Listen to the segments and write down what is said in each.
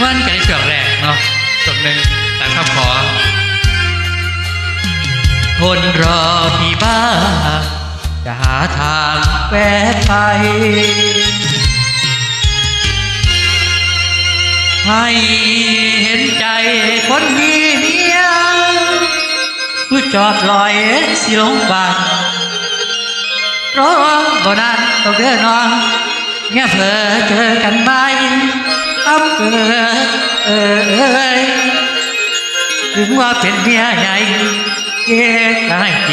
นกันในช่วงแรกเนาะช่วงหนึ่งตามคำขอทนรอพี่บ้างจะหาทางแวะไป ให้เห็นใจคนมีเมียผู้จอดลอยสิลงบานรอบ่นานต้องเดินนอนเงี้ยเผลอเจอกันไหม อ้ำเออเออเอ้ยถึงว่าเป็นเมียใหญ่เก๊ก็ให้เ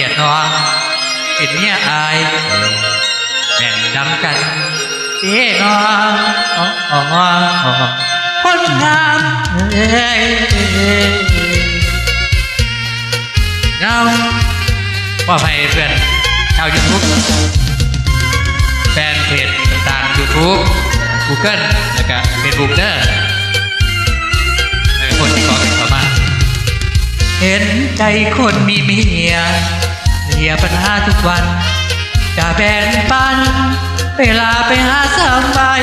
Google แล้วก็เฟซบุ๊กเด้อแล้วก็คนที่ขอเป็นเข้ามาเห็นใจคนมีเมียเลียปัญหาทุกวัน จะแบ่งปัน เวลาไปหาสบาย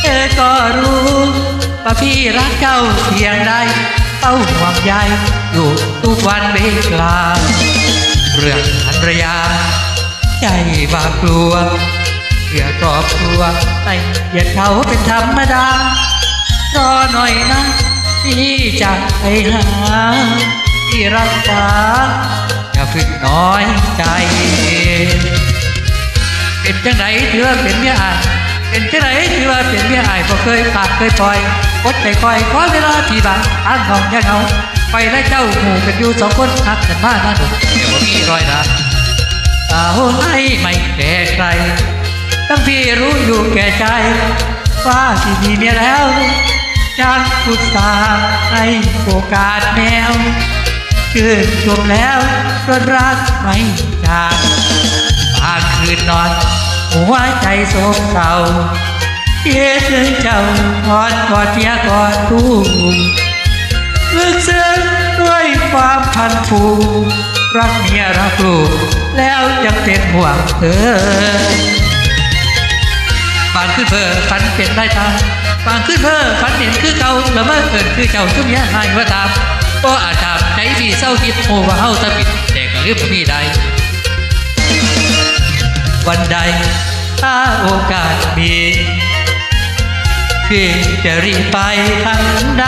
เธอก็รู้ว่าพี่รักเจ้าเพียงใดเต้าห่วงใยอยู่ทุกวันเวลาเรื่องภรรยา ใจว่ากลัว พื่อครอบครัวไม่เกลียดเขาเป็นธรรมดารอหน่อยนะพี่จะไปหาที่รักษาอย่าฝึกน้อยใจ เป็นจังไหนถือว่าเป็นเมียอายเป็นจังไหนถือว่าเป็นเมียอายก็เคยปากเคยปล่อยกดใจคอยขอเวลาที่บางทางของยังเอาไปและเจ้าหมู่กันอยู่สองคนหักกันมานะเดี๋ยวบ่มีรอยนะสาวให้ไม่แก่ใคร ตั้งพี่รู้อยู่แก่ใจว่าที่มีเมียแล้วจังพุทธาให้โอกาสแมวชื่นชมแล้วรนรักไม่จากบางคืนนอน หัวใจโศกเศร้าเยถึงเจ้ากอดกอดเพียกอดทูลึกซึ้งด้วยความพันผูรักเมียรักลูกแล้วยังเป็นห่วงเธอ บางขึ้นเพ้อฝันเป็นได้ตามบางขึ้นเพ้อฝันเห็นคือเก่าละเมอเกินคือเจ้าคือเมียหายว่าตามก็อาจทำใจพี่เศร้าคิดโอว่าเฮาตะบิดแต่ก็ลืมมีได้วันใดถ้าโอกาสมีพี่จะรีบไปทางใด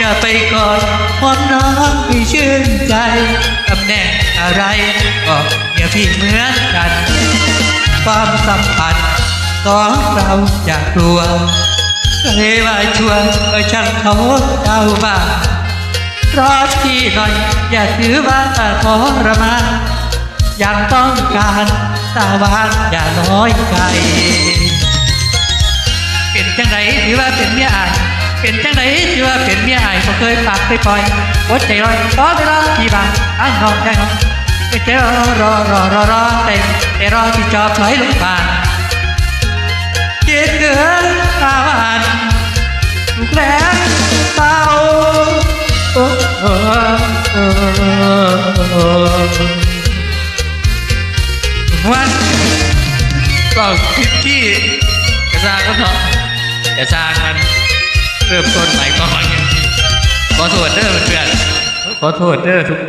จะไปกอดหอมน้องให้ชื่นใจตำแหน่งอะไรก็อย่าพี่เหมือนกัน ความสัมพันธ์สองเราอย่ากลัวเคยว่าชวนก็ช่างเขาเจ้าบ้างรอพี่หน่อย อย่าถือว่าทรมานยังต้องการตาวานอย่าน้อยใจเป็นจังไรถือว่าเป็นเมียอายเป็นจังไรถือว่าเป็นเมียอายก็เคยปากเคยปล่อยอดใจรอยรอเวลาที่บ้างอ้างนอนใจนอ นไม่เจอรอรอรอรอแต่แต่รอที่จอบถอยลงบานเย็นเกินตาหวานถูกแล้วเศร้าโอ้โอ้โอ้โอ้วันก็คิดที่กระซาก็เนาะกระซางมันเริ่มต้นใหม่ก่อนขอโทษเด้อเพื่อนขอโทษเด้อทุก